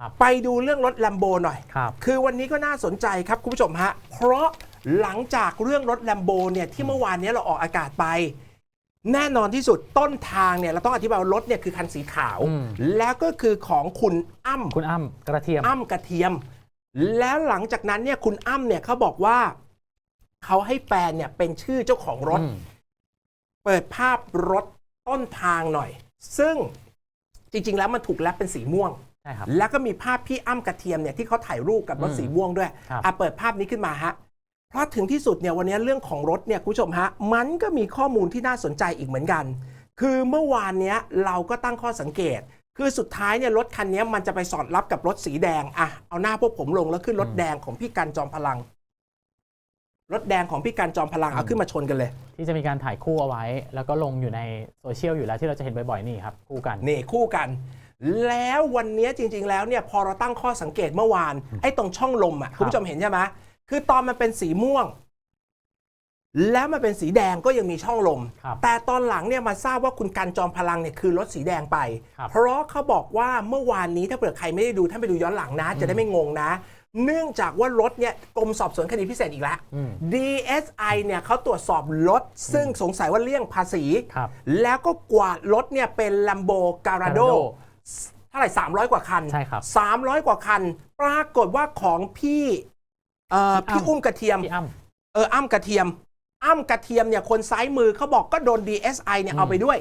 ครับไปดูเรื่องรถแลมโบหน่อยครับคือวันนี้ก็น่าสนใจครับคุณผู้ชมฮะ เพราะหลังจากเรื่องรถแลมโบเนี่ยที่เมื่อวานนี้เราออกอากาศไป แน่นอนที่สุดต้นทางเนี่ยเราต้องอธิบายว่ารถเนี่ยคือคันสีขาวอืมแล้วก็คือของคุณอ้ำคุณอ้ำกระเทียมอ้ำกระเทียม แล้วหลังจากนั้นเนี่ยคุณอ้ำเนี่ยเขาบอกว่าเขาให้แฟนเนี่ยเป็นชื่อเจ้าของรถอืมเปิดภาพรถต้นทางหน่อย ซึ่งจริง ๆ แล้วมันถูกแรปเป็นสีม่วง ใช่ครับ แล้วก็มีภาพพี่อ้ำกระเทียมเนี่ยที่เขาถ่ายรูปกับรถอืมสีม่วงด้วยครับ อะเปิดภาพนี้ขึ้นมาฮะเพราะถึงที่สุดเนี่ยวันนี้เรื่องของรถเนี่ยคุณผู้ชมฮะมันก็มีข้อมูลที่น่าสนใจอีกเหมือนกัน คือเมื่อวานเนี้ยเราก็ตั้งข้อสังเกต คือสุดท้ายเนี่ยรถคันนี้มันจะไปสอดรับกับรถสีแดงอะเอาหน้าพวกผมลงแล้วขึ้นรถแดงของพี่กันจอมพลัง รถแดงของพี่กันจอมพลังเอาขึ้นมาชนกันเลย ที่จะมีการถ่ายคู่เอาไว้ แล้วก็ลงอยู่ในโซเชียลอยู่แล้วที่เราจะเห็นบ่อยๆนี่ครับคู่กัน นี่คู่กัน แล้ววันนี้จริง ๆ แล้วเนี่ยพอเราตั้งข้อสังเกตเมื่อวาน ไอ้ตรงช่องลมอะครับคุณผู้ชมเห็นใช่ไหมคือตอนมันเป็นสีม่วง แล้วมันเป็นสีแดงก็ยังมีช่องลม ครับแต่ตอนหลังเนี่ยมาทราบว่าคุณกันจอมพลังเนี่ยคือรถสีแดงไป ครับ เพราะเขาบอกว่าเมื่อวานนี้ถ้าเผื่อใครไม่ได้ดูท่านไปดูย้อนหลังนะ จะได้ไม่งงนะ เนื่องจากว่ารถเนี่ยกรมสอบสวนคดีพิเศษอีกแล้ว อืม DSI เนี่ยเขาตรวจสอบรถซึ่งสงสัยว่าเลี่ยงภาษี ครับแล้วก็กวาดรถเนี่ยเป็น Lambo Garado Garado เท่าไหร่300 กว่าคันใช่ครับ300 กว่าคัน ปรากฏว่าของพี่เอ่อพี่อ้ำพี่อุ้มกระเทียม พี่อ้ำเอออ้ำกระเทียม อ้ำกระเทียมเนี่ยคนซ้ายมือเขาบอกก็โดน DSI เนี่ยอืมเอาไปด้วย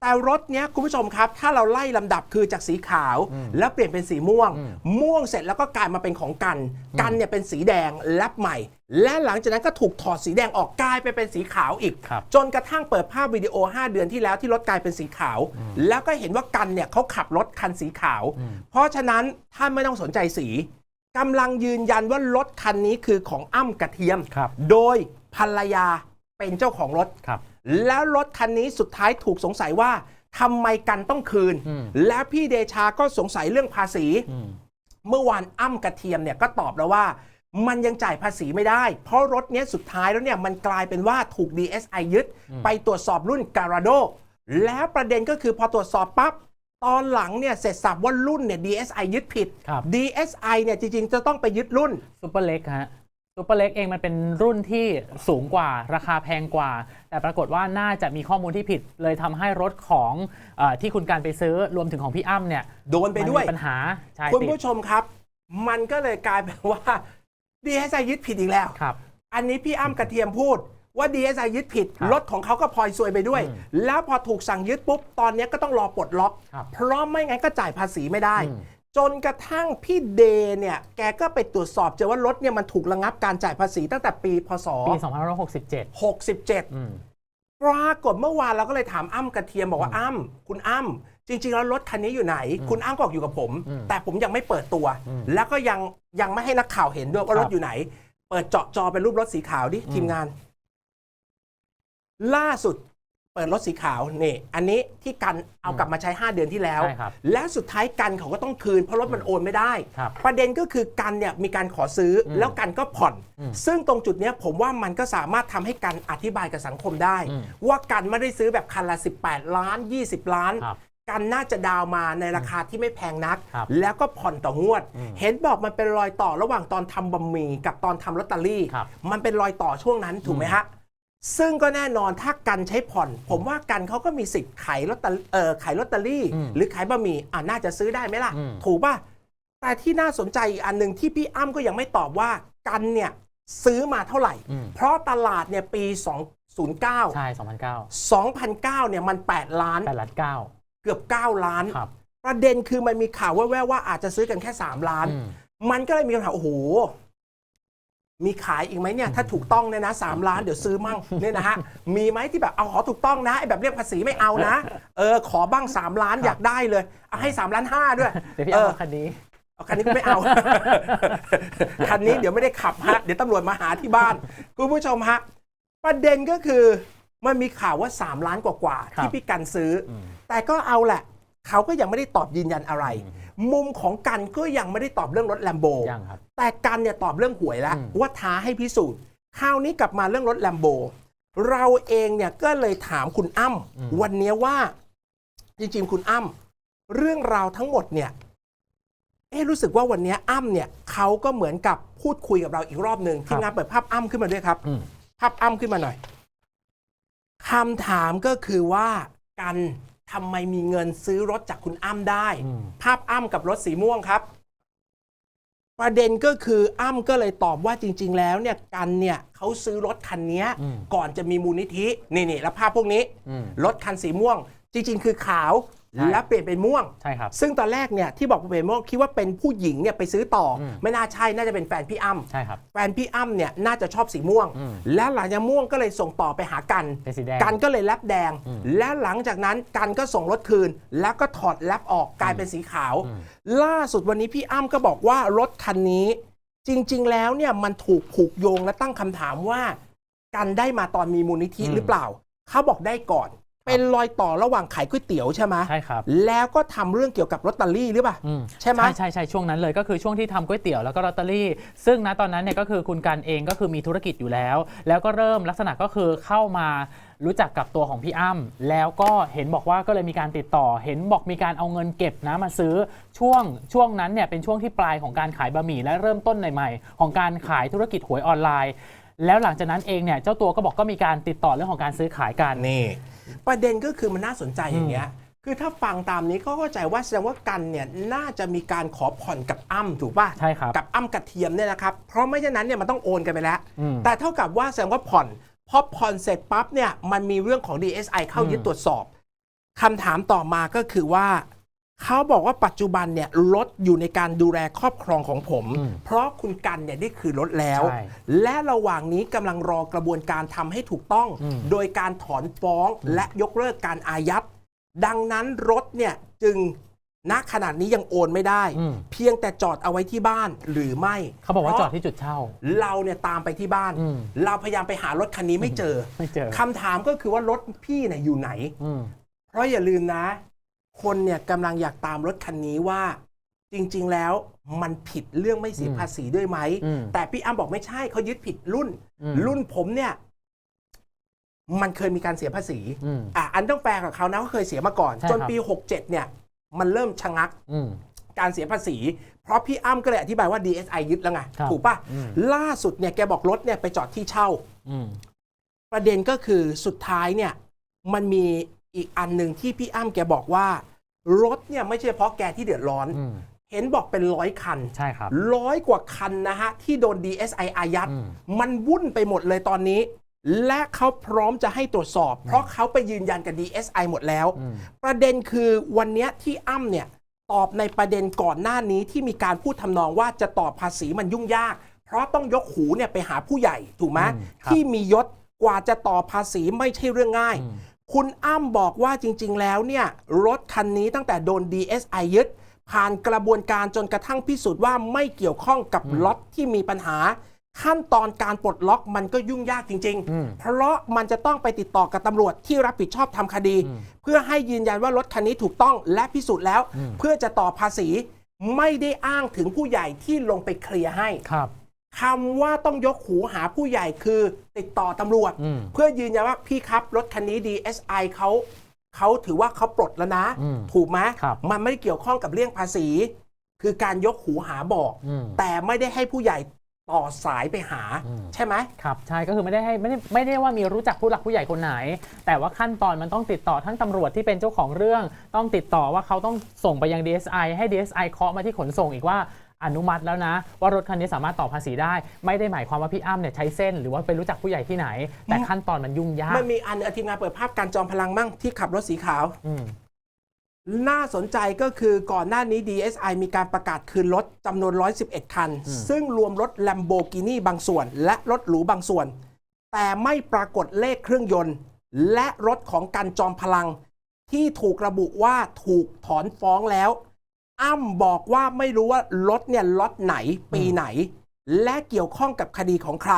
แต่รถเนี้ยคุณผู้ชมครับ ถ้าเราไล่ลำดับคือจากสีขาวอืมแล้วเปลี่ยนเป็นสีม่วงอืมม่วงเสร็จแล้วก็กลายมาเป็นของกัน กันเนี่ยเป็นสีแดงแลบใหม่ และหลังจากนั้นก็ถูกถอดสีแดงออกกลายไปเป็นสีขาวอีก ครับจนกระทั่งเปิดภาพวิดีโอ 5 เดือนที่แล้วที่รถกลายเป็นสีขาว แล้วก็เห็นว่ากันเนี่ยเขาขับรถคันสีขาว อืม เพราะฉะนั้นท่านไม่ต้องสนใจสีกำลังยืนยันว่ารถคันนี้คือของอ้ำกระเทียม ครับ โดยภรรยาเป็นเจ้าของรถ ครับ แล้วรถคันนี้สุดท้ายถูกสงสัยว่าทำไมกันต้องคืน อืม แล้วพี่เดชาก็สงสัยเรื่องภาษี อืม เมื่อวานอ้ำกระเทียมเนี่ยก็ตอบแล้วว่า มันยังจ่ายภาษีไม่ได้ เพราะรถเนี้ยสุดท้ายแล้วเนี่ยมันกลายเป็นว่าถูก DSI ยึด ไปตรวจสอบรุ่น Garado แล้วประเด็นก็คือพอตรวจสอบปั๊บ ตอนหลังเนี่ยเสร็จสับว่ารุ่นเนี่ย DSI ยึดผิด ครับ DSI เนี่ยจริง ๆ จะต้องไปยึดรุ่น ซูเปอร์เล็กฮะ ซูเปอร์เล็กเองมันเป็นรุ่นที่สูงกว่าราคาแพงกว่า แต่ปรากฏว่าน่าจะมีข้อมูลที่ผิด เลยทำให้รถของเออที่คุณการไปซื้อรวมถึงของพี่อ้ำเนี่ยโดนไปด้วยมันมีปัญหาใช่คุณติดผู้ชมครับ มันก็เลยกลายเป็นว่า DSI ยึดผิดอีกแล้วครับ อันนี้พี่อ้ำกระเทียมพูดว่า DSI ยึดผิดครับรถของเขาก็พลอยซวยไปด้วยอืมแล้วพอถูกสั่งยึดปุ๊บ ตอนนี้ก็ต้องรอปลดล็อกครับเพราะไม่งั้นก็จ่ายภาษีไม่ได้อืม จนกระทั่งพี่เดย์เนี่ย แกก็ไปตรวจสอบเจอว่ารถเนี่ยมันถูกระงับการจ่ายภาษีตั้งแต่ปีพศ ปี 2567 67 อืม ปรากฏเมื่อวานเราก็เลยถามอ้ำกระเทียมบอกว่าอ้ำคุณอ้ำจริง ๆ แล้วรถคันนี้อยู่ไหน คุณอ้ำก็บอกอยู่กับผม อืมแต่ผมยังไม่เปิดตัว อืมแล้วก็ยังยังไม่ให้นักข่าวเห็นด้วยว่าครรัถบ อยู่ไหน เปิดเจาะจอเป็นรูปรถสีขาวดิอืมทีมงาน ล่าสุด เปิดรถสีขาวนี่ อันนี้ที่กันเอากลับมาใช้ 5 เดือนที่แล้ว ใช่ครับและสุดท้ายกันเขาก็ต้องคืนเพราะรถมันโอนไม่ได้ ครับประเด็นก็คือกันเนี่ยมีการขอซื้ออมแล้วกันก็ผ่อน อืมซึ่งตรงจุดเนี้ยผมว่ามันก็สามารถทำให้กันอธิบายกับสังคมได้ อืมว่ากันไม่ได้ซื้อแบบคันละ 18 ล้าน 20 ล้าน ครับกันน่าจะดาวมาในราคาที่ไม่แพงนัก ครับแล้วก็ผ่อนต่องวด อืมเห็นบอกมันเป็นรอยต่อระหว่างตอนทำบะหมี่กับตอนทำลอตเตอรี่ ครับ มันเป็นรอยต่อช่วงนั้นถูกไหมฮะ ซึ่งก็แน่นอนถ้ากันใช้ผ่อน ผมว่ากันเขาก็มีสิทธิ์ขายลอตเตอรี่เออขายลอตเตอรี่ อืมหรือขายบะหมี่อ่าน่าจะซื้อได้ไหมล่ะ อืม ถูกป่ะ แต่ที่น่าสนใจอีกอันหนึ่งที่พี่อ้ำก็ยังไม่ตอบว่ากันเนี่ยซื้อมาเท่าไหร่ อืมเพราะตลาดเนี่ยปี209ใช่ 2009 2009เนี่ยมัน 8 ล้าน8ล้าน9เกือบ 9 ล้าน ครับ ประเด็นคือมันมีข่าวแว่วๆว่าอาจจะซื้อกันแค่ 3 ล้าน อืม มันก็เลยมีคำถามโอ้โห มีขายอีกไหมเนี่ยถ้าถูกต้องเนี่ยนะสามล้านเดี๋ยวซื้อมั่งเนี่ยนะฮะมีไหมที่แบบเอาขอถูกต้องนะไอ้แบบเรียกภาษีไม่เอานะเออขอบ้าง 3 ล้านอยากได้เลยเอาให้3ล้านห้าด้วยเดี๋ยวพี่เออ้ำอเอาคันนี้เอาคันนี้ก็ไม่เอา คันนี้เดี๋ยวไม่ได้ขับฮะเดี๋ยวตำรวจมาหาที่บ้านคุณผู้ชมฮะประเด็นก็คือมันมีข่าวว่า 3 ล้านกว่าๆครับที่พี่กันซื้ออมแต่ก็เอาแหละ เขาก็ยังไม่ได้ตอบยืนยันอะไร มุมของกันก็ยังไม่ได้ตอบเรื่องรถแลมโบยังครับ แต่กันเนี่ยตอบเรื่องหวยแล้วอืมว่าท้าให้พิสูจน์คราวนี้กลับมาเรื่องรถแลมโบเราเองเนี่ยก็เลยถามคุณอ้ำวันนี้ว่า จริงๆ คุณอ้ำเรื่องราวทั้งหมดเนี่ยเอ๊ะรู้สึกว่าวันเนี้ยอ้ำเนี่ยเขาก็เหมือนกับพูดคุยกับเราอีกรอบหนึ่งครัทีบมงานเปิดภาพอ้ำขึ้นมาด้วยครับอืมภาพอ้ำขึ้นมาหน่อยคำถามก็คือว่ากัน ทำไมมีเงินซื้อรถจากคุณอ้ำได้ อืม ภาพอ้ำกับรถสีม่วงครับ ประเด็นก็คืออ้ำก็เลยตอบว่าจริง ๆ แล้วเนี่ยกันเนี่ยเขาซื้อรถคันเนี้ยอืม ก่อนจะมีมูลนิธินี่นี่แล้วภาพพวกนี้ อืม รถคันสีม่วง จริง ๆ คือขาวใช่ แล้วเปลี่ยนเป็นม่วง ใช่ครับ ซึ่งตอนแรกเนี่ยที่บอกว่าเป็นม่วงคิดว่าเป็นผู้หญิงเนี่ยไปซื้อต่ออมไม่น่าใช่น่าจะเป็นแฟนพี่อ้ำใช่ครับแฟนพี่อ้ำเนี่ยน่าจะชอบสีม่วง อืมและหลังจากม่วงก็เลยส่งต่อไปหากัน เป็นสีแดง กันก็เลยแลบแดง อืมและหลังจากนั้นกันก็ส่งรถคืน แล้วก็ถอดแลบออกกลายเป็นสีขาว อืม ล่าสุดวันนี้พี่อ้ำก็บอกว่ารถคันนี้ จริง ๆ แล้วเนี่ยมันถูกผูกโยงและตั้งคำถามว่า กันได้มาตอนมีมูลนิธิอืม หรือเปล่า เขาบอกได้ก่อน เป็นรอยต่อระหว่างขายก๋วยเตี๋ยวใช่ไหมใช่ครับ แล้วก็ทำเรื่องเกี่ยวกับลอตเตอรี่หรือเปล่าอืมใช่ไหมใช่ใช่ใช่ช่วงนั้นเลยก็คือช่วงที่ทำก๋วยเตี๋ยวแล้วก็ลอตเตอรี่ ซึ่งณตอนนั้นเนี่ยก็คือคุณกันเองก็คือมีธุรกิจอยู่แล้ว แล้วก็เริ่มลักษณะก็คือเข้ามารู้จักกับตัวของพี่อ้ำแล้วก็เห็นบอกว่าก็เลยมีการติดต่อ เห็นบอกมีการเอาเงินเก็บนะมาซื้อช่วงช่วงนั้นเนี่ยเป็นช่วงที่ปลายของการขายบะหมี่และเริ่มต้นใหม่ๆของการขายธุรกิจหวยออนไลน์ แล้วหลังจากนั้นเองเนี่ยเจ้าตัวก็บอกก็มีการติดต่อเรื่องของการซื้อขายกัน นี่ ประเด็นก็คือมันน่าสนใจอย่างเงี้ย คือถ้าฟังตามนี้ก็เข้าใจว่าแสดงว่ากันเนี่ยน่าจะมีการขอผ่อนกับอ้ำถูกป่ะใช่ครับกับอ้ำกระเทียมเนี่ยนะครับ เพราะไม่เช่นนั้นเนี่ยมันต้องโอนกันไปแล้ว อืม แต่เท่ากับว่าแสดงว่าผ่อน พอผ่อนเสร็จปั๊บเนี่ยมันมีเรื่องของ DSI เข้ายึดอืมตรวจสอบคำถามต่อมาก็คือว่า เขาบอกว่าปัจจุบันเนี่ยรถอยู่ในการดูแลครอบครองของผม อืมเพราะคุณกันเนี่ยได้คืนรถแล้ว ใช่และระหว่างนี้กำลังรอกระบวนการทำให้ถูกต้อง อืม โดยการถอนฟ้องและยกเลิกการอายัดดังนั้นรถเนี่ยจึงณขนาดนี้ยังโอนไม่ได้ อืม เพียงแต่จอดเอาไว้ที่บ้านหรือไม่เขาบอกว่าจอดพระที่จุดเช่า เราเนี่ยตามไปที่บ้าน อืม เราพยายามไปหารถคันนี้ไม่เจอไม่เจอคำถามก็คือว่ารถพี่เนี่ยอยู่ไหน อืม เพราะอย่าลืมนะ คนเนี่ยกำลังอยากตามรถคันนี้ว่า จริง ๆ แล้วมันผิดเรื่องไม่เสียอืมภาษีด้วยไหม อืม แต่พี่อ้ำบอกไม่ใช่เขายึดผิดรุ่น อืมรุ่นผมเนี่ย มันเคยมีการเสียภาษี อืม อะอันต้องแฟร์กับเขานะเขาเคยเสียมาก่อน ใช่จนครับปี 67 เนี่ย มันเริ่มชะงักอืม การเสียภาษี เพราะพี่อ้ำก็เลยอธิบายว่า DSI ยึดแล้วไง ครับถูกป่ะอืม ล่าสุดเนี่ยแกบอกรถเนี่ยไปจอดที่เช่า อืม ประเด็นก็คือสุดท้ายเนี่ย มันมี อีกอันหนึ่งที่พี่อ้ำแกบอกว่า รถเนี่ยไม่ใช่เฉพาะแกที่เดือดร้อน อืม เห็นบอกเป็นร้อยคันใช่ครับ ร้อยกว่าคันนะฮะ ที่โดน DSI อายัด อืม มันวุ่นไปหมดเลยตอนนี้ และเขาพร้อมจะให้ตรวจสอบ เพราะเขาไปยืนยันกับ DSI หมดแล้ว อืม ประเด็นคือวันเนี้ยที่อ้ำเนี่ย ตอบในประเด็นก่อนหน้านี้ที่มีการพูดทำนองว่าจะตอบภาษีมันยุ่งยาก เพราะต้องยกหูเนี่ยไปหาผู้ใหญ่ถูกไหมอืมครับ ที่มียศกว่าจะต่อภาษีไม่ใช่เรื่องง่าย อืม คุณอ้ำบอกว่าจริง ๆ แล้วเนี่ยรถคันนี้ตั้งแต่โดน DSI ยึด ผ่านกระบวนการจนกระทั่งพิสูจน์ว่าไม่เกี่ยวข้องกับล็อตที่มีปัญหา ขั้นตอนการปลดล็อกมันก็ยุ่งยากจริงอืมๆเพราะมันจะต้องไปติดต่อกับตำรวจที่รับผิดชอบทำคดีอืมเพื่อให้ยืนยันว่ารถคันนี้ถูกต้องและพิสูจน์แล้วอืมเพื่อจะต่อภาษีไม่ได้อ้างถึงผู้ใหญ่ที่ลงไปเคลียร์ให้ครับ คำว่าต้องยกหูหาผู้ใหญ่คือติดต่อตำรวจ อืม เพื่อยืนยันว่าพี่ครับรถคันนี้ DSI เขาเขาถือว่าเขาปลดแล้วนะ อืมถูกไหมครับ มันไม่ได้เกี่ยวข้องกับเรื่องภาษี คือการยกหูหาบอก อืม แต่ไม่ได้ให้ผู้ใหญ่ต่อสายไปหา อืม ใช่ไหม ครับใช่ก็คือไม่ได้ให้ไม่ได้ไม่ได้ว่ามีรู้จักผู้หลักผู้ใหญ่คนไหน แต่ว่าขั้นตอนมันต้องติดต่อทั้งตำรวจที่เป็นเจ้าของเรื่อง ต้องติดต่อว่าเขาต้องส่งไปยัง DSI ให้ DSI เคาะมาที่ขนส่งอีกว่า อนุมัติแล้วนะ ว่ารถคันนี้สามารถต่อภาษีได้ ไม่ได้หมายความว่าพี่อ้ำเนี่ยใช้เส้น หรือว่าไปรู้จักผู้ใหญ่ที่ไหน แต่ขั้นตอนมันยุ่งยากมันมีอันเอาทีมงานเปิดภาพการจอมพลังมั่งที่ขับรถสีขาวอืมน่าสนใจก็คือก่อนหน้านี้ DSI มีการประกาศคืนรถจำนวน 111 คันอืมซึ่งรวมรถ Lamborghini บางส่วน และรถหรูบางส่วน แต่ไม่ปรากฏเลขเครื่องยนต์ และรถของกันจอมพลัง ที่ถูกระบุว่าถูกถอนฟ้องแล้ว อ้ำบอกว่าไม่รู้ว่ารถเนี่ยล็อตไหนปีไหน และเกี่ยวข้องกับคดีของใคร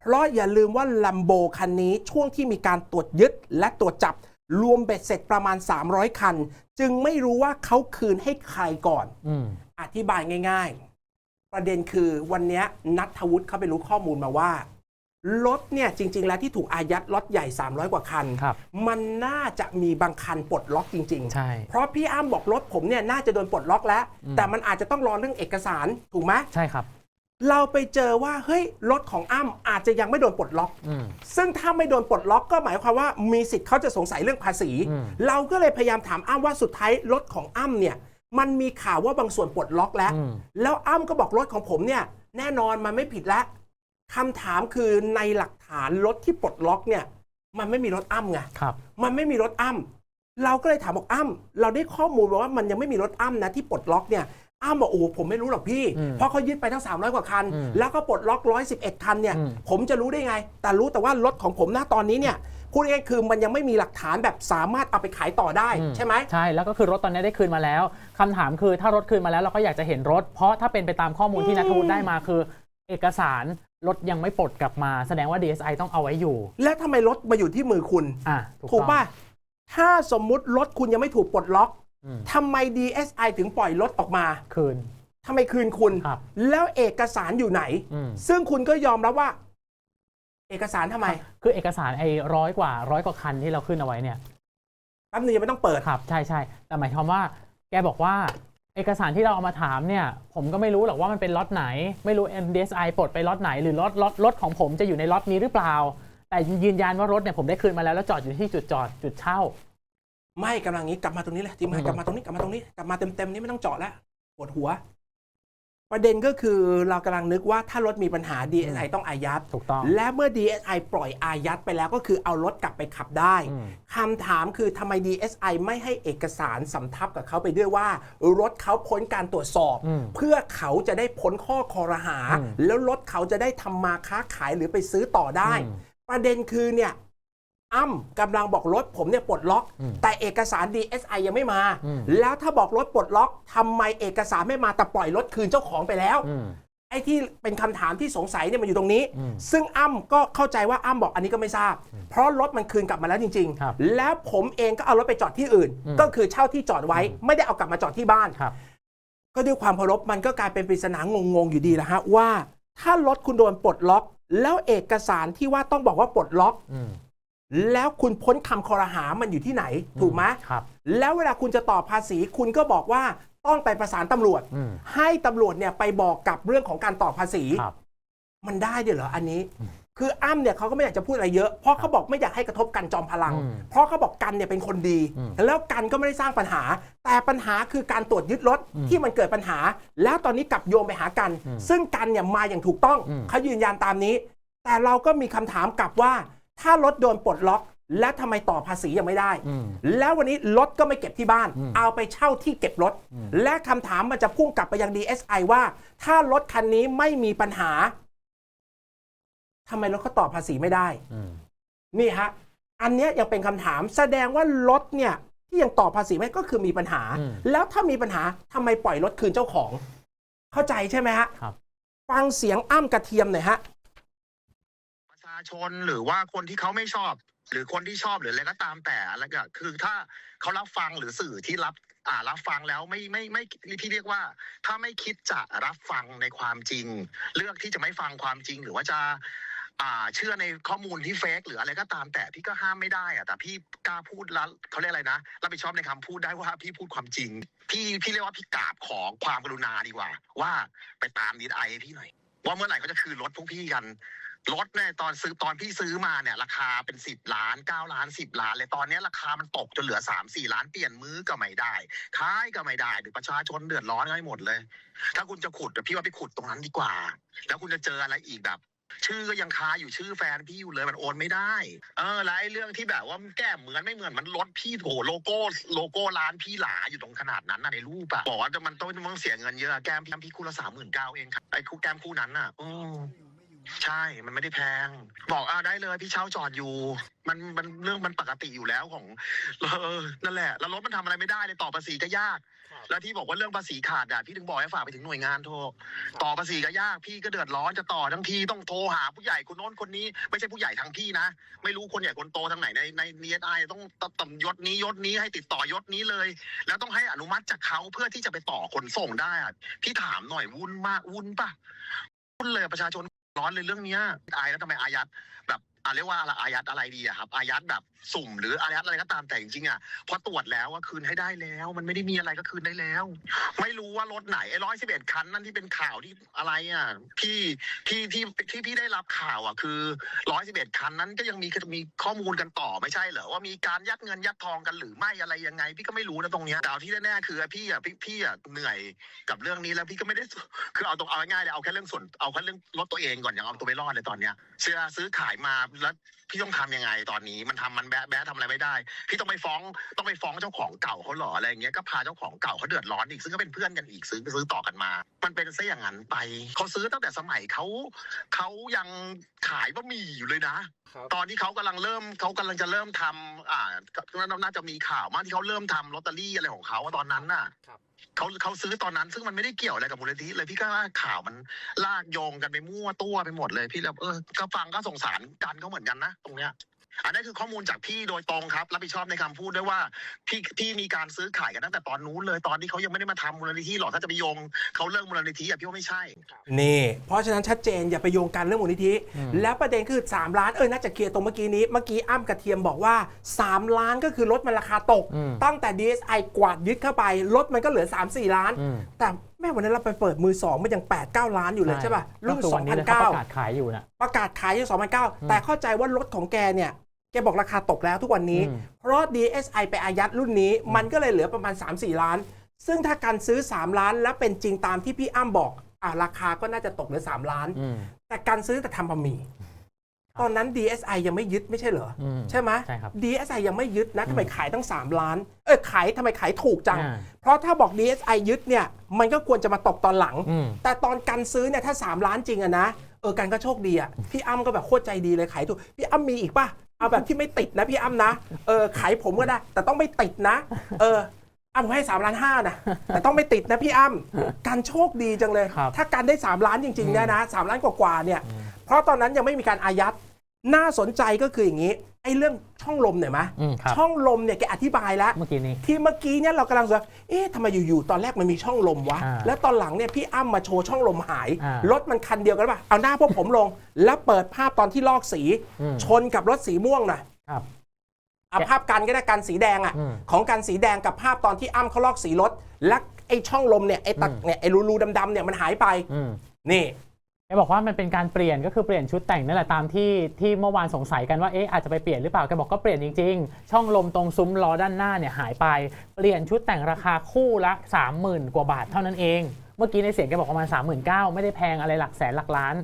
เพราะอย่าลืมว่าลัมโบคันนี้ช่วงที่มีการตรวจยึดและตรวจจับ รวมเบ็ดเสร็จประมาณ 300 คัน จึงไม่รู้ว่าเขาคืนให้ใครก่อนอืมอธิบายง่าย ๆ ประเด็นคือวันเนี้ยนัทธวุฒิเขาไปรู้ข้อมูลมาว่า รถเนี่ยจริง ๆ แล้วที่ถูกอายัดรถใหญ่ 300 กว่าคัน ครับมันน่าจะมีบางคันปลดล็อกจริงๆใช่เพราะพี่อ้ำบอกรถผมเนี่ยน่าจะโดนปลดล็อกแล้ว อืม แต่มันอาจจะต้องรอเรื่องเอกสารถูกไหมใช่ครับ เราไปเจอว่าเฮ้ยรถของอ้ำอาจจะยังไม่โดนปลดล็อก อืม ซึ่งถ้าไม่โดนปลดล็อกก็หมายความว่ามีสิทธิ์เขาจะสงสัยเรื่องภาษี อืมเราก็เลยพยายามถามอ้ำว่าสุดท้ายรถของอ้ำเนี่ยมันมีข่าวว่าบางส่วนปลดล็อกแล้ว อืม แล้วอ้ำก็บอกรถของผมเนี่ยแน่นอนมันไม่ผิดแล้ว คำถามคือในหลักฐานรถที่ปลดล็อกเนี่ย มันไม่มีรถอ้ำไงครับมันไม่มีรถอ้ำเราก็เลยถามบอกอ้ำเราได้ข้อมูลมาว่ามันยังไม่มีรถอ้ำนะที่ปลดล็อกเนี่ยอ้ำบอกโอ้โหผมไม่รู้หรอกพี่อืมเพราะเขายึดไปทั้ง 300 กว่าคันอืมแล้วก็ปลดล็อก 111 คันเนี่ยอืมผมจะรู้ได้ไง แต่รู้แต่ว่ารถของผมหน้าตอนนี้เนี่ยพูดง่ายๆคือมันยังไม่มีหลักฐานแบบสามารถเอาไปขายต่อได้อืมใช่ไหมใช่แล้วก็คือรถตอนนี้ได้คืนมาแล้วคำถามคือถ้ารถคืนมาแล้วเราก็อยากจะเห็นรถ เพราะถ้าเป็นไปตามข้อมูลที่นัทวุฒิได้มาคือ เอกสาร รถยังไม่ปลดกลับมาแสดงว่า DSI ต้องเอาไว้อยู่ แล้วทำไมรถมาอยู่ที่มือคุณอะถูกต้องป่ะถ้าสมมุติรถคุณยังไม่ถูกปลดล็อกอืมทำไม DSI ถึงปล่อยรถออกมาคืน ทำไมคืนคุณ ครับ แล้วเอกสารอยู่ไหน อืม ซึ่งคุณก็ยอมรับว่า เอกสารทำไมคือเอกสารไอ้ร้อยกว่าร้อยกว่าคันที่เราขึ้นเอาไว้เนี่ย แป๊บนึงยังไม่ต้องเปิด ครับ ใช่ใช่แต่หมายความว่า แกบอกว่า เอกสารที่เราเอามาถามเนี่ยผมก็ไม่รู้หรอกว่ามันเป็นล็อตไหน ไม่รู้ MDSI ปลดไปล็อตไหนหรือล็อตล็อตรถของผมจะอยู่ในล็อตนี้หรือเปล่า แต่ยืนยันว่ารถเนี่ยผมได้คืนมาแล้วแล้วจอดอยู่ที่จุดจอดจุดเช่า ไม่กำลังนี้กลับมาตรงนี้เลยทีมงานกลับมาตรงนี้กลับมาตรงนี้กลับมาเต็มๆนี้ไม่ต้องเจาะแล้วปวดหัว ประเด็นก็คือเรากำลังนึกว่าถ้ารถมีปัญหา DSI ต้องอายัดถูกต้องและเมื่อ DSI ปล่อยอายัดไปแล้วก็คือเอารถกลับไปขับได้อืมคำถามคือทำไม DSI ไม่ให้เอกสารสำทับกับเขาไปด้วยว่า รถเขาพ้นการตรวจสอบอืมเพื่อเขาจะได้พ้นข้อคอรหาอืมแล้วรถเขาจะได้ทำมาค้าขายหรือไปซื้อต่อได้อืมประเด็นคือเนี่ย อ้ำกำลังบอกรถผมเนี่ยปลดล็อก อืมแต่เอกสาร DSI ยังไม่มา อืม แล้วถ้าบอกรถปลดล็อกทำไมเอกสารไม่มาแต่ปล่อยรถคืนเจ้าของไปแล้ว อืม ไอ้ที่เป็นคำถามที่สงสัยเนี่ยมันอยู่ตรงนี้ อืมซึ่งอ้ำก็เข้าใจว่าอ้ำบอกอันนี้ก็ไม่ทราบ เพราะรถมันคืนกลับมาแล้วจริง ครับๆ แล้วผมเองก็เอารถไปจอดที่อื่น อืม ก็คือเช่าที่จอดไว้ ไม่ได้เอากลับมาจอดที่บ้าน ครับ ก็ด้วยความเคารพมันก็กลายเป็นปริศนางงๆอยู่ดีแล้วฮะว่า ถ้ารถคุณโดนปลดล็อก แล้วเอกสารที่ว่าต้องบอกว่าปลดล็อก อืม แล้วคุณพ้นคำคอรหามันอยู่ที่ไหน ถูกไหมครับ แล้วเวลาคุณจะต่อภาษีคุณก็บอกว่าต้องไปประสานตำรวจ อืม ให้ตำรวจเนี่ยไปบอกกับเรื่องของการต่อภาษี ครับ มันได้ด้วยเหรออันนี้อืมคืออ้ำเนี่ยเขาก็ไม่อยากจะพูดอะไรเยอะ เพราะเขาบอกไม่อยากให้กระทบกันจอมพลัง อืมเพราะเขาบอกกันเนี่ยเป็นคนดี อืมแล้วกันก็ไม่ได้สร้างปัญหา แต่ปัญหาคือการตรวจยึดรถอืมที่มันเกิดปัญหา แล้วตอนนี้กลับโยงไปหากัน อืมซึ่งกันเนี่ยมาอย่างถูกต้องอืม เขายืนยันตามนี้ แต่เราก็มีคำถามกลับว่า ถ้ารถโดนปลดล็อก และทำไมต่อภาษียังไม่ได้ อืม แล้ววันนี้รถก็ไม่เก็บที่บ้าน อืมเอาไปเช่าที่เก็บรถ อืม และคำถามมันจะพุ่งกลับไปยัง DSI ว่า ถ้ารถคันนี้ไม่มีปัญหาทำไมรถเขาต่อภาษีไม่ได้ อืม นี่ฮะ อันเนี้ยยังเป็นคำถามแสดงว่ารถเนี่ยที่ยังต่อภาษีไม่ก็คือมีปัญหา อืม แล้วถ้ามีปัญหาทำไมปล่อยรถคืนเจ้าของ เข้าใจใช่ไหมฮะ ครับ ฟังเสียงอ้ำกระเทียมหน่อยฮะประ ชนหรือว่าคนที่เขาไม่ชอบ หรือคนที่ชอบหรืออะไรก็ตามแต่อะไรก็คือถ้าเขารับฟังหรือสื่อที่รับอ่ารับฟังแล้วไม่ไม่ไม่พี่เรียกว่า ถ้าไม่คิดจะรับฟังในความจริง เลือกที่จะไม่ฟังความจริงหรือว่าจะอ่าเชื่อในข้อมูลที่เฟกหรืออะไรก็ตามแต่พี่ก็ห้ามไม่ได้อะแต่พี่กล้าพูดแล้วเขาเรียกอะไรนะรับผิดชอบในคำพูดได้ว่าพี่พูดความจริง พี่พี่เรียกว่าพี่กราบขอความกรุณาดีกว่า ว่าไปตามดีไอ้พี่หน่อย ว่าเมื่อไหร่เขาจะคืนรถพวกพี่กัน รถเนี่ยตอนซื้อตอนพี่ซื้อมาเนี่ย ราคาเป็นสิบล้านเก้าล้านสิบล้านเลยตอนนี้ราคามันตกจนเหลือสามสี่ล้านเปลี่ยนมือก็ไม่ได้ขายก็ไม่ได้หรือประชาชนเดือดร้อนกันให้หมดเลย ถ้าคุณจะขุดพี่ว่าไปขุดตรงนั้นดีกว่า แล้วคุณจะเจออะไรอีกแบบชื่อก็ยังคาอยู่ชื่อแฟนพี่อยู่เลยมันโอนไม่ได้ เออแล้วไอ้เรื่องที่แบบว่าแก้เหมือนไม่เหมือนมันรถพี่โถโลโก้โลโก้ร้านพี่หลาอยู่ตรงขนาดนั้นนะในรูปอะบอกว่ามันต้องมันเสียเงินเยอะแก้มพี่พี่คู่ละสามหมื่นเก้าเองครับไอ้คู่แก้มคู่นั้นน่ะอืม ใช่มันไม่ได้แพง บอกอ่าได้เลยพี่เช่าจอดอยู่ มันมันเรื่องมันปกติอยู่แล้วของเออนั่นแหละ แล้วรถมันทำอะไรไม่ได้เลยต่อภาษีก็ยากแล้วที่บอกว่าเรื่องภาษีขาดอะพี่ถึงบอกให้ฝากไปถึงหน่วยงานโทรต่อภาษีก็ยากพี่ก็เดือดร้อนจะต่อทั้งทีต้องโทรหาผู้ใหญ่คนโน้นคนนี้ ไม่ใช่ผู้ใหญ่ทางพี่นะ ไม่รู้คนใหญ่คนโตทางไหนในในเนียไอต้องต้องยศนี้ยศนี้ให้ติดต่อยศนี้เลย แล้วต้องให้อนุมัติจากเขาเพื่อที่จะไปต่อขนส่งได้อะพี่ถามหน่อยวุ่นมากวุ่นปะวุ่นเลยประชาชน ร้อนเลยเรื่องเนี้ยอายแล้วทำไมอายัดแบบอะเรียกว่าอะไรอายัดอะไรดีอะครับอายัดแบบสุ่มหรืออายัดอะไรก็ตามแต่จริงๆอะพอตรวจแล้วว่าคืนให้ได้แล้ว มันไม่ได้มีอะไรก็คืนได้แล้ว ไม่รู้ว่ารถไหนไอ้ร้อยสิบเอ็ดคันนั่นที่เป็นข่าวที่อะไรอะพี่ที่ที่ที่พี่ได้รับข่าวอะคือร้อยสิบเอ็ดคันนั้นก็ยังมีมีข้อมูลกันต่อไม่ใช่เหรอว่ามีการยัดเงินยัดทองกันหรือไม่อะไรยังไง พี่ก็ไม่รู้นะตรงเนี้ยแต่ที่แน่ๆคือพี่อะพี่พี่อะเหนื่อยกับเรื่องนี้แล้วพี่ก็ไม่ได้คือเอาตรงเอาง่ายเลยเอาแค่เรื่องส่วนเอาแค่เรื่องรถตัวเองก่อนอย่างเอาตัวไม่รอดเลยตอนเนี้ยเสื้อซื้อขายมาแล้วพี่ต้องทำยังไงตอนนี้มันทำมันแบะแบะทำอะไรไม่ได้ พี่ต้องไปฟ้องต้องไปฟ้องเจ้าของเก่าเขาเหรออะไรอย่างเงี้ยก็พาเจ้าของเก่าเขาเดือดร้อนอีกซึ่งก็เป็นเพื่อนกันอีกซื้อซื้อต่อกันมา มันเป็นซะอย่างนั้นไปเขาซื้อตั้งแต่สมัยเขาเขายังขายบะหมี่อยู่เลยนะ ครับ ตอนที่เขากำลังเริ่มเขากำลังจะเริ่มทำอ่าก็น่าจะมีข่าวมากที่เขาเริ่มทำลอตเตอรี่อะไรของเขาอะตอนนั้นน่ะ ครับ เขาเขาซื้อตอนนั้น ซึ่งมันไม่ได้เกี่ยวอะไรกับมูลนิธิเลยพี่ก็ว่าข่าวมันลากโยงกันไปมั่วตัวไปหมดเลย พี่แล้วเออก็ฟังก็สงสารกันเขาเหมือนกันนะตรงเนี้ย อันนี้คือข้อมูลจากพี่โดยตรงครับ รับผิดชอบในคำพูดด้วยว่าพี่พี่มีการซื้อขายกันตั้งแต่ตอนนู้นเลยตอนที่เขายังไม่ได้มาทำมูลนิธิหรอกถ้าจะไปโยงเขาเลิกมูลนิธิอะพี่ว่าไม่ใช่ นี่ เพราะฉะนั้นชัดเจนอย่าไปโยงกันเรื่องมูลนิธิอืมแล้วประเด็นคือ 3 ล้านเออน่าจะเคลียร์ตรงเมื่อกี้นี้เมื่อกี้อ้ำกระเทียมบอกว่า 3 ล้านก็คือรถมันราคาตก อืมตั้งแต่ DSI กวาดยึดเข้าไปรถมันก็เหลือ 3-4 ล้าน อืม แต่ แม่วันนั้นเราไปเปิดมือ2มันยัง8-9 ล้านอยู่เลยใช่ป่ะรุ่นก็คือวันนี้เลยเขาประกาศ2009ขายอยู่นะประกาศขายอยู่2009 แต่เข้าใจว่ารถของแกเนี่ยแกบอกราคาตกแล้วทุกวันนี้อืมเพราะ DSI ไปอายัดรุ่นนี้ มันก็เลยเหลือประมาณ 3-4 ล้าน ซึ่งถ้าการซื้อ 3 ล้านแล้วเป็นจริงตามที่พี่อ้ำบอกอะราคาก็น่าจะตกเหลือ 3 ล้านอืมแต่การซื้อแต่ทำบะหมี่ ตอนนั้น DSI ยังไม่ยึดไม่ใช่เหรอ อืมใช่ไหม ใช่ครับ DSI ยังไม่ยึดนะทำไมขายตั้ง 3 ล้าน เออขายทำไมขายถูกจัง อ่า เพราะถ้าบอก DSI ยึดเนี่ยมันก็ควรจะมาตกตอนหลัง อืม แต่ตอนกันซื้อเนี่ยถ้า 3 ล้านจริงอะนะเออกันก็โชคดีอะพี่อ้ำก็แบบโคตรใจดีเลยขายถูกพี่อ้ำมีอีกป่ะเอาแบบที่ไม่ติดนะพี่อ้ำนะเออขายผมก็ได้ แต่ต้องไม่ติดนะ เอออ้ำให้3ล้านห้านะแต่ต้องไม่ติดนะพี่อ้ำกันโชคดีจังเลย ครับถ้ากันได้ 3 ล้านจริงๆเนี่ยนะสามล้านกว่าๆเนี่ยเพ ราะตอนนั้นยังไม่มีการอายัด น่าสนใจก็คืออย่างนี้ ไอ้เรื่องช่องลมเนี่ยมะอืมครับ ช่องลมเนี่ยแกอธิบายแล้ว เมื่อกี้นี้ ที่เมื่อกี้เนี่ยเรากำลังจะเอ๊ะทำไมอยู่ๆ ตอนแรกมันมีช่องลมวะ อ่าแล้วตอนหลังเนี่ยพี่อ้ำมาโชว์ช่องลมหาย อ่ารถมันคันเดียวกันป่ะ เอาหน้าพวกผมลง แล้วเปิดภาพตอนที่ลอกสี อืม ชนกับรถสีม่วงหน่อย ครับ เอาภาพกันก็ได้กันสีแดงอะอืมของกันสีแดงกับภาพตอนที่อ้ำเขาลอกสีรถและไอ้ช่องลมเนี่ยไอ้ตักอืม เนี่ยไอ้รูๆดำๆเนี่ยมันหายไป อืม นี่ แกบอกว่ามันเป็นการเปลี่ยนก็คือเปลี่ยนชุดแต่งนั่นแหละตามที่ที่เมื่อวานสงสัยกันว่าเอ๊ะอาจจะไปเปลี่ยนหรือเปล่าแกบอกก็เปลี่ยนจริงๆ ช่องลมตรงซุ้มล้อด้านหน้าเนี่ยหายไปเปลี่ยนชุดแต่งราคาคู่ละ 30,000 กว่าบาทเท่านั้นเอง เมื่อกี้ในเสียงแกบอกประมาณ 39,000 ไม่ได้แพงอะไรหลักแสนหลักล้าน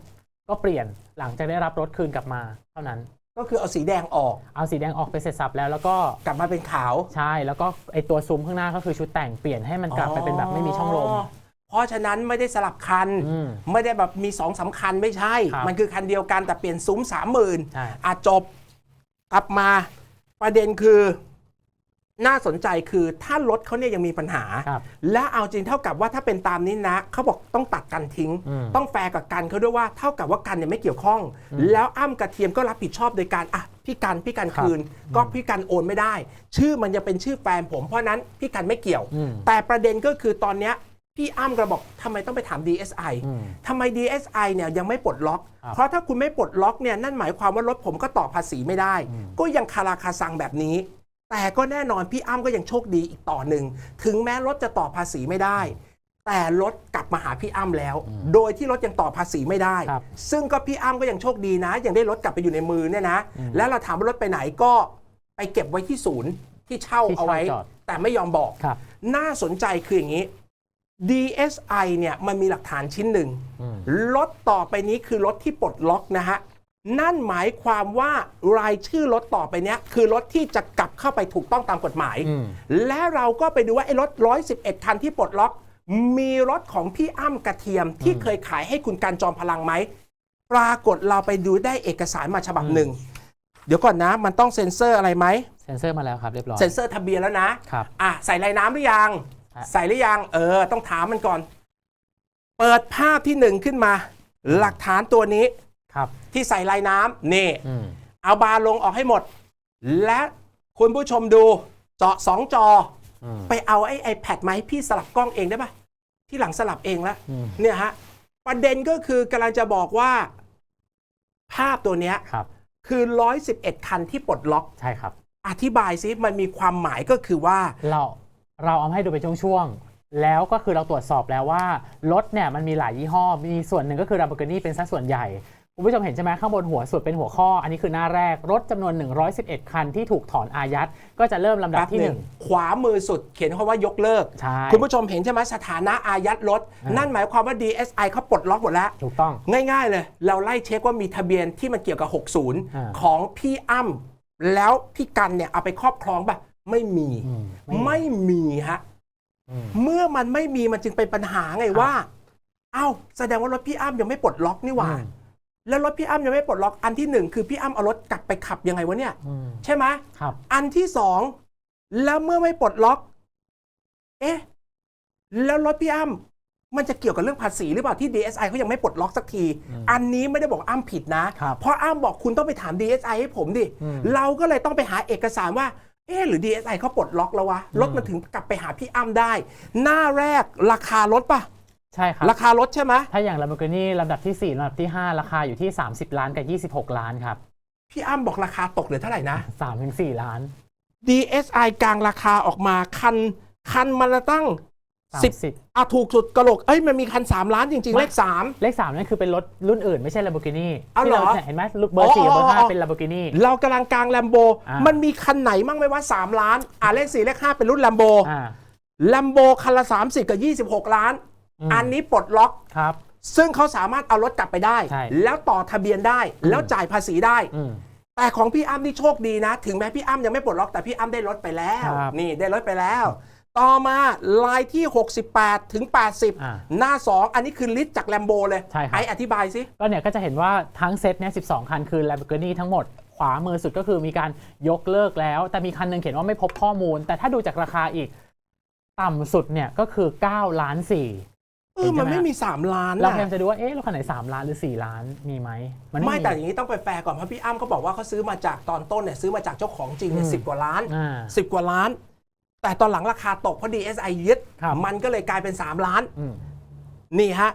ก็เปลี่ยนหลังจากได้รับรถคืนกลับมาเท่านั้น ก็คือเอาสีแดงออกเอาสีแดงออกไปเสร็จสับแล้วแล้วก็กลับมาเป็นขาว ใช่แล้วก็ไอตัวซุ้มข้างหน้าก็คือชุดแต่งเปลี่ยนให้มันกลับไปเป็นแบบไม่มีช่องลม เพราะฉะนั้นไม่ได้สลับคัน อืมไม่ได้แบบมีสองสามคันไม่ใช่ ครับมันคือคันเดียวกันแต่เปลี่ยนซุ้มสามหมื่นใช่ อาจบกลับมาประเด็นคือน่าสนใจคือถ้ารถเขาเนี่ยยังมีปัญหา ครับ และเอาจริงเท่ากับว่าถ้าเป็นตามนี้นะเขาบอกต้องตัดกันทิ้ง อืมต้องแฟร์กับกันเขาด้วยว่าเท่ากับว่ากันเนี่ยไม่เกี่ยวข้อง แล้วอ้ำกระเทียมก็รับผิดชอบโดยการอะพี่กันพี่กันครับคืน ก็พี่กันโอนไม่ได้ ชื่อมันยังเป็นชื่อแฟนผมเพราะนั้นพี่กันไม่เกี่ยว อืมแต่ประเด็นก็คือตอนเนี้ย พี่อ้ำกระบอกทำไมต้องไปถาม DSI อืมทำไม DSI เนี่ยยังไม่ปลดล็อก ครับเพราะถ้าคุณไม่ปลดล็อกเนี่ยนั่นหมายความว่ารถผมก็ต่อภาษีไม่ได้ก็ยังคาราคาซังแบบนี้ แต่ก็แน่นอนพี่อ้ำก็ยังโชคดีอีกต่อหนึ่ง ถึงแม้รถจะต่อภาษีไม่ได้ แต่รถกลับมาหาพี่อ้ำแล้ว โดยที่รถยังต่อภาษีไม่ได้ ครับ ซึ่งก็พี่อ้ำก็ยังโชคดีนะ ยังได้รถกลับไปอยู่ในมือเนี่ยนะ แล้วเราถามว่ารถไปไหนก็ไปเก็บไว้ที่ศูนย์ที่เช่าที่เช่าเอาไว้ จอด แต่ไม่ยอมบอก ครับ น่าสนใจคืออย่างนี้ DSI เนี่ยมันมีหลักฐานชิ้นหนึ่งอืมรถต่อไปนี้คือรถที่ปลดล็อกนะฮะ นั่นหมายความว่ารายชื่อรถต่อไปเนี้ยคือรถที่จะกลับเข้าไปถูกต้องตามกฎหมายอืมและเราก็ไปดูว่าไอ้รถ 111 คันที่ปลดล็อก มีรถของพี่อ้ำกระเทียมที่เคยขายให้คุณการจอมพลังไหม ปรากฏเราไปดูได้เอกสารมาฉบับหนึ่ง เดี๋ยวก่อนนะ มันต้องเซ็นเซอร์อะไรไหมเซ็นเซอร์มาแล้วครับเรียบร้อยเซ็นเซอร์ทะเบียนแล้วนะครับอะใส่ลายน้ำหรือยังฮะ ใส่หรือยังเออ ต้องถามมันก่อน เปิดภาพที่หนึ่งขึ้นมา หลักฐานตัวนี้ครับ ที่ใส่ลายน้ำนี่อืมเอาบาร์ลงออกให้หมด และคุณผู้ชมดูเจาะสองจออืมไปเอาไอ้ iPad มาให้พี่สลับกล้องเองได้ปะที่หลังสลับเองแล้วอืมเนี่ยฮะประเด็นก็คือกำลังจะบอกว่า ภาพตัวเนี้ยครับ คือ 111 คันที่ปลดล็อกใช่ครับ อธิบายซิมันมีความหมายก็คือว่าเรา เราเอามาให้ดูเป็นช่วงๆ แล้วก็คือเราตรวจสอบแล้วว่ารถเนี่ยมันมีหลายยี่ห้อ มีส่วนหนึ่งก็คือ Lamborghini เป็นสัดส่วนใหญ่ คุณผู้ชมเห็นใช่ไหมข้างบนหัวสุดเป็นหัวข้อ อันนี้คือหน้าแรก รถจำนวน 111 คันที่ถูกถอนอายัด ก็จะเริ่มลำดับแป๊บที่หนึ่งขวามือสุดเขียนคำว่ายกเลิก1ใช่ คุณผู้ชมเห็นใช่ไหมสถานะอายัดรถอ่านั่นั่นหมายความว่า DSI เขาปลดล็อกหมดแล้ว ถูกต้อง ง่ายๆเลย เราไล่เช็คว่ามีทะเบียนที่มันเกี่ยวกับอ่า60 ของพี่อ้ำแล้วพี่กันเนี่ยเอาไปครอบครองป่ะ ไม่มี อืมไม่มีฮะ อืม เมื่อมันไม่มีมันจึงเป็นปัญหาไงว่า เอ้าแสดงว่ารถพี่อ้ำยังไม่ปลดล็อกนี่หว่า อืม แล้วรถพี่อ้ำยังไม่ปลดล็อกอันที่หนึ่งคือพี่อ้ำเอารถกลับไปขับยังไงวะเนี่ย อืมใช่ไหมครับ อันที่สองแล้วเมื่อไม่ปลดล็อก เอ๊ะแล้วรถพี่อ้ำมันจะเกี่ยวกับเรื่องภาษีหรือเปล่าที่ DSI เขายังไม่ปลดล็อกสักที อืมอันนี้ไม่ได้บอกอ้ำผิดนะ ครับเพราะอ้ำบอกคุณต้องไปถาม DSI ให้ผมดิ อืม เราก็เลยต้องไปหาเอกสารว่า เอ๊ะหรือ DSI เขาปลดล็อกแล้ววะรถมันถึงกลับไปหาพี่อ้ำได้ หน้าแรกราคารถปะใช่ครับ ราคารถใช่ไหมถ้าอย่าง Lamborghini ลำดับที่ 4ลำดับที่ 5 ราคาอยู่ที่ 30 ล้านกับ 26 ล้านครับ พี่อ้ำบอกราคาตกเหลือเท่าไหร่นะ3ถึง4ล้าน DSI กลางราคาออกมาคันคันมันละตั้ง สิบ30อะถูกสุดกระโหลกเอ้ยมันมีคัน 3 ล้านจริงๆไม่เลข 3 เลข 3 นั่นคือเป็นรถรุ่นอื่นไม่ใช่ Lamborghini เอาเหรอ ที่เห็นไหมเบอร์สี่กับเบอร์อ๋ออ๋อห้าอ๋อเป็น Lamborghini เรากำลังกลางแลมโบอ่ามั มันมีคันไหนมั่งไหมว่า 3 ล้าน อะเลข 4 เลข 5 เป็นรุ่นแลมโบอ่าแลมโบคันละ 30 กับ 26 ล้านอืมอันนี้ปลดล็อก ครับ ซึ่งเขาสามารถเอารถกลับไปได้ ใช่ แล้วต่อทะเบียนได้ แล้วจ่ายภาษีได้ อืม แต่ของพี่อ้ำนี่โชคดีนะ ถึงแม้พี่อ้ำยังไม่ปลดล็อกแต่พี่อ้ำได้รถไปแล้ว ครับ นี่ได้รถไปแล้ว ต่อมาลายที่ 68 ถึง อ่า80 หน้า 2 อันนี้คือลิสต์จากแลมโบเลยใช่ครับ ไออธิบายสิ ก็เนี่ยก็จะเห็นว่าทั้งเซตเนี่ย 12 คันคือ Lamborghini ทั้งหมด ขวามือสุดก็คือมีการยกเลิกแล้ว แต่มีคันหนึ่งเขียนว่าไม่พบข้อมูล แต่ถ้าดูจากราคาอีก ต่ำสุดเนี่ยก็คือ 9 ล้าน4เออ มันไม่มี 3 ล้านเรานะพยายามจะดูว่า เอ๊ะรถคันไหน 3 ล้านหรือ 4 ล้านมีไหมนไม่แต่อย่างนี้ต้องไปแฟร์ก่อน เพราะพี่อ้ำเขาบอกว่าเขาซื้อมาจากตอนต้นเนี่ยซื้อมาจากเจ้าของจริงเนี่ยอืมสิกว่าล้าน อ่า 10 กว่าล้าน แต่ตอนหลังราคาตกเพราะ DSI ยึด ครับ มันก็เลยกลายเป็น 3 ล้าน อืมนี่ฮะ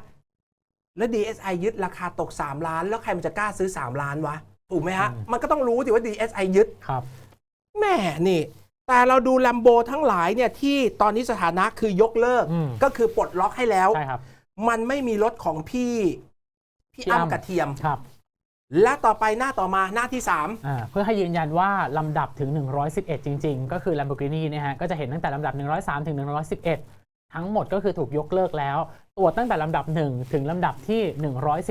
แล้ว DSI ยึดราคาตก 3 ล้าน แล้วใครมันจะกล้าซื้อ 3 ล้านวะ ถูกไหมฮะ มันก็ต้องรู้สิว่า DSI ยึด ครับแม่นี่ แต่เราดูแลมโบทั้งหลายเนี่ยที่ตอนนี้สถานะคือยกเลิก อืม ก็คือปลดล็อกให้แล้ว ใช่ครับ มันไม่มีรถของพี่ พี่พี่อ้ำอ้ำ กระเทียม ครับ และต่อไปหน้าต่อมาหน้าที่ 3 อ่าเพื่อให้ยืนยันว่าลำดับถึง 111 จริง ๆ ก็คือ Lamborghini เนี่ยฮะก็จะเห็นตั้งแต่ลำดับ 103 ถึง 111 ทั้งหมดก็คือถูกยกเลิกแล้ว ตรวจตั้งแต่ลำดับ 1 ถึงลำดับที่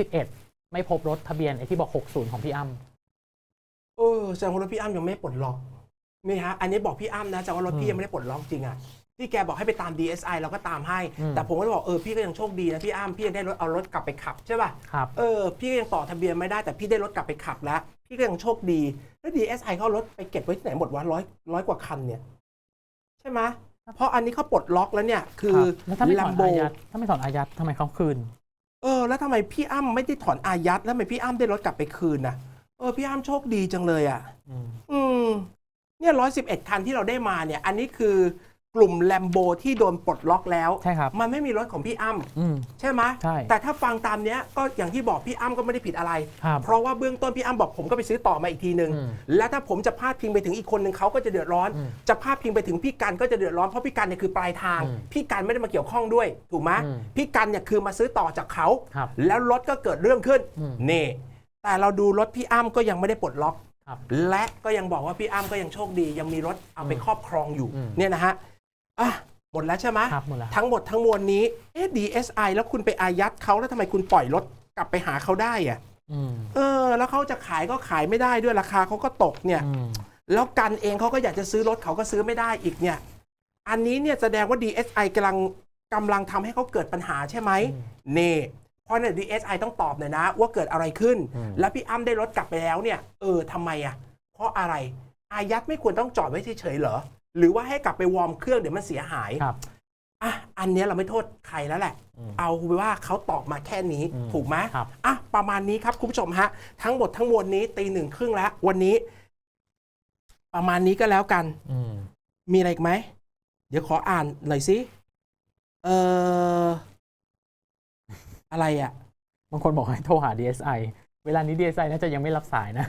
111 ไม่พบรถทะเบียนไอ้ที่บอก 60 ของพี่อ้ำเออแสดงว่ารถพี่อ้ำยังไม่ปลดล็อกนี่ฮะอันนี้บอกพี่อ้ำนะแสดงว่ารถพี่ยังไม่ได้ปลดล็อกจริงอะ ที่แกบอกให้ไปตาม DSI เราก็ตามให้อืมแต่ผมก็บอกเออพี่ก็ยังโชคดีนะพี่อ้ำพี่ยังได้รถเอารถกลับไปขับใช่ป่ะครับเออพี่ก็ยังต่อทะเบียนไม่ได้แต่พี่ได้รถกลับไปขับแล้ว พี่ก็ยังโชคดีแล้ว DSI เขาเอารถไปเก็บไว้ที่ไหนหมดวะร้อยร้อยกว่าคันเนี่ย ใช่ไหมเพราะอันนี้เขาปลดล็อกแล้วเนี่ย คือแล้วถ้าไม่แลถอมนโบอายัดถ้าไม่ถอนอายัดทำไมเขาคืน เออ แล้วทำไมพี่อ้ำไม่ได้ถอนอายัดแล้วทำไมพี่อ้ำได้รถกลับไปคืนนะเออพี่อ้ำโชคดีจังเลยอะอืมอืมเนี่ยร้อยสิบเอ็ดคันที่เราได้มาเนี่ย อันนี้คือ กลุ่มแลมโบที่โดนปลดล็อกแล้ว ใช่ครับ มันไม่มีรถของพี่อ้ำอืม ใช่ไหมใช่แต่ถ้าฟังตามเนี้ยก็อย่างที่บอกพี่อ้ำก็ไม่ได้ผิดอะไร ครับเพราะว่าเบื้องต้นพี่อ้ำบอกผมก็ไปซื้อต่อมาอีกทีหนึ่งอืมและถ้าผมจะพาดพิงไปถึงอีกคนหนึ่งเขาก็จะเดือดร้อน อืมจะพาดพิงไปถึงพี่กันก็จะเดือดร้อนเพราะพี่กันเนี่ยคือปลายทาง อืมพี่กันไม่ได้มาเกี่ยวข้องด้วยถูกไหมอืมพี่กันเนี่ยคือมาซื้อต่อจากเขาครับแล้วรถก็เกิดเรื่องขึ้นอืมนี่แต่เราดูรถพี่อ้ำก็ยังไม่ได้ปลดล็อก ครับและก็ยังบอกว่าพี่อ้ำก็ยังโชคดี ยังมีรถเอาไปอืมครอบครองอยู่อืม เนี่ยนะฮะ อะหมดแล้วใช่ไหมครับหมดแล้วทั้งหมดทั้งมวลนี้เอ๊ะ DSI แล้วคุณไปอายัดเขาแล้วทำไมคุณปล่อยรถกลับไปหาเขาได้อะอืมเออ แล้วเขาจะขายก็ขายไม่ได้ด้วยราคาเขาก็ตกเนี่ย อืมแล้วกันเองเขาก็อยากจะซื้อรถเขาก็ซื้อไม่ได้อีกเนี่ย อันนี้เนี่ยแสดงว่า DSI กำลังกำลังทำให้เขาเกิดปัญหาใช่ไหมอืมนี่เพราะเนี่ย DSI ต้องตอบหน่อยนะ ว่าเกิดอะไรขึ้นอืมแล้วพี่อ้ำได้รถกลับไปแล้วเนี่ย เออทำไมอะ เพราะอะไร อายัดไม่ควรต้องจอดไว้เฉยๆเหรอ หรือว่าให้กลับไปวอร์มเครื่องเดี๋ยวมันเสียหายครับ อะอันเนี้ยเราไม่โทษใครแล้วแหละ อืมเอาไปว่าเขาตอบมาแค่นี้อืมถูกไหมครับ อะประมาณนี้ครับคุณผู้ชมฮะ ทั้งหมดทั้งมวลนี้ตีหนึ่งครึ่งแล้ว วันนี้ ประมาณนี้ก็แล้วกัน อืมมีอะไรอีกไหม เดี๋ยวขออ่านหน่อยสิเอออะไรอะ บางคนบอกให้โทรหา DSI เวลานี้ดีไซน์น่าจะยังไม่รับสายนะ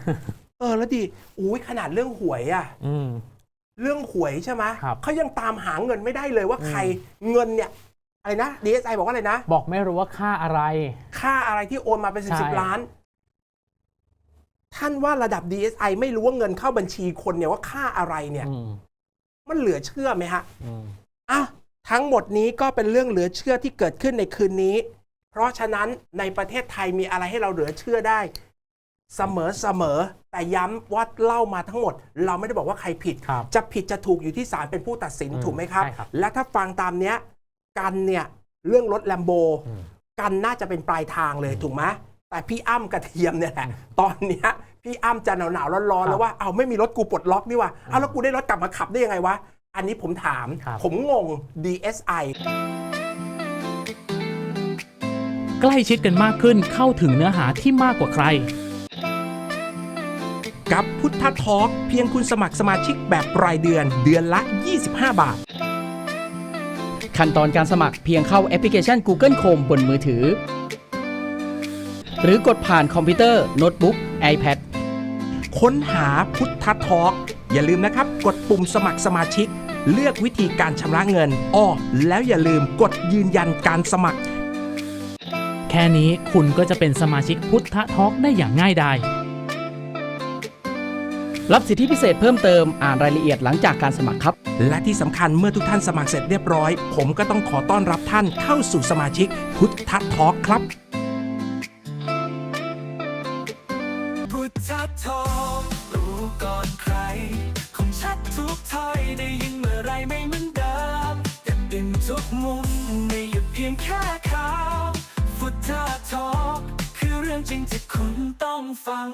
เออแล้วดีอุ้ยขนาดเรื่องหวยอะอืม เรื่องหวยใช่ไหมครับเขายังตามหาเงินไม่ได้เลยว่าอืมใครเงินเนี่ยอะไรนะ DSI บอกว่าอะไรนะ บอกไม่รู้ว่าค่าอะไร ค่าอะไรที่โอนมาเป็นสิบใช่สิบล้าน ท่านว่าระดับ DSI ไม่รู้ว่าเงินเข้าบัญชีคนเนี่ยว่าค่าอะไรเนี่ยอืมมันเหลือเชื่อไหมฮะอืมอะทั้งหมดนี้ก็เป็นเรื่องเหลือเชื่อที่เกิดขึ้นในคืนนี้ เพราะฉะนั้นในประเทศไทยมีอะไรให้เราเหลือเชื่อได้ เสมอเสมอแต่ย้ำว่าเล่ามาทั้งหมด เราไม่ได้บอกว่าใครผิด ครับจะผิดจะถูกอยู่ที่ศาลเป็นผู้ตัดสินอืมถูกไหมครับ ใช่ครับ และถ้าฟังตามเนี้ยกันเนี่ยเรื่องรถแลมโบ อืม กันน่าจะเป็นปลายทางเลยถูกไหมแต่พี่อ้ำกระเทียมเนี่ยแหละตอนเนี้ยพี่อ้ำจะหนาวหนาวๆร้อนๆแล้วว่าเอาไม่มีรถกูปลดล็อกนี่ว่ะเอาแล้วกูได้รถกลับมาขับได้ยังไงวะ อันนี้ผมถาม ครับ ผมงง DSI ใกล้ชิดกันมากขึ้นเข้าถึงเนื้อหาที่มากกว่าใคร กับพุทธทอล์กเพียงคุณสมัครสมาชิกแบบรายเดือนเดือนละ 25 บาท ขั้นตอนการสมัครเพียงเข้าแอปพลิเคชัน Google Chrome บนมือถือ หรือกดผ่านคอมพิวเตอร์ โน้ตบุ๊ก iPad ค้นหาพุทธทอล์กอย่าลืมนะครับ กดปุ่มสมัครสมาชิก เลือกวิธีการชำระเงินอ้อแล้วอย่าลืมกดยืนยันการสมัคร แค่นี้คุณก็จะเป็นสมาชิกพุทธทอล์กได้อย่างง่ายดาย รับสิทธิพิเศษเพิ่มเติมอ่านรายละเอียดหลังจากการสมัครครับ และที่สำคัญเมื่อทุกท่านสมัครเสร็จเรียบร้อย ผมก็ต้องขอต้อนรับท่านเข้าสู่สมาชิกพุทธทอล์กครับ พุทธทองรู้ก่อนใคร คงชัดทุกถ้อยได้ยินเมื่อไรไม่เหมือนเดิมเต็มดินทุกมุมไม่หยุดเพียงแค่ข่าวพุทธทองคือเรื่องจริงที่คุณต้องฟัง